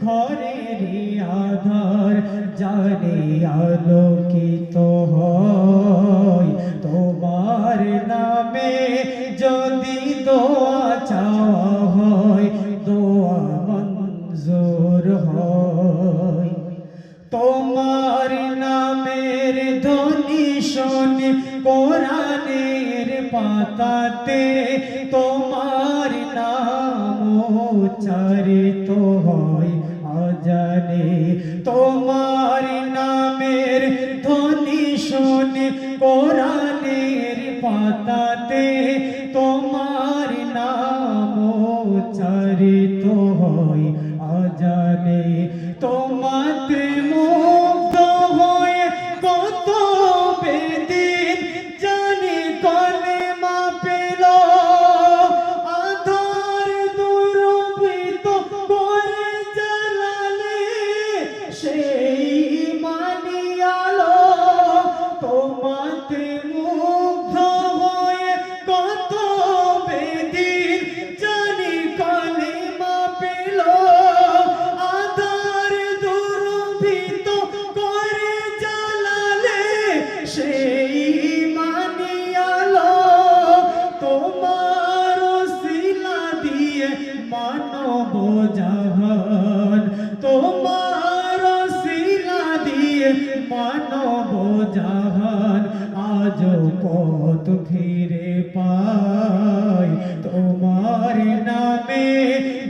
ঘরের আধার জানে আলোকিত হয়। তোমার না নিশনে কোরআনের পাতাতে তোমার নাম উচ্চারিত হয় অজানে তোমার নামের ধ্বনি শোনে কোরআনের পাতাতে তোমার নাম উচ্চারিত জাহান তোমার শিলা দিয়ে মানব জাহান আজ পথ ফিরে পাই। তোমার নামে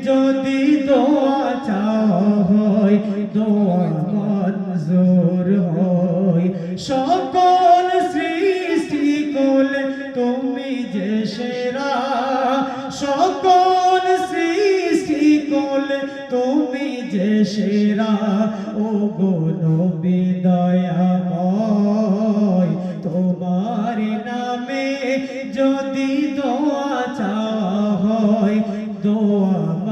যদি দোয়া চাওয়া হয় দোয়া মঞ্জুর হয়। সকল সৃষ্টি কোলে তুমি যে সেরা সেরা। ও গো নবী দয়াময় তোমার নামে যদি দোয়া চাওয়া হয় দোয়া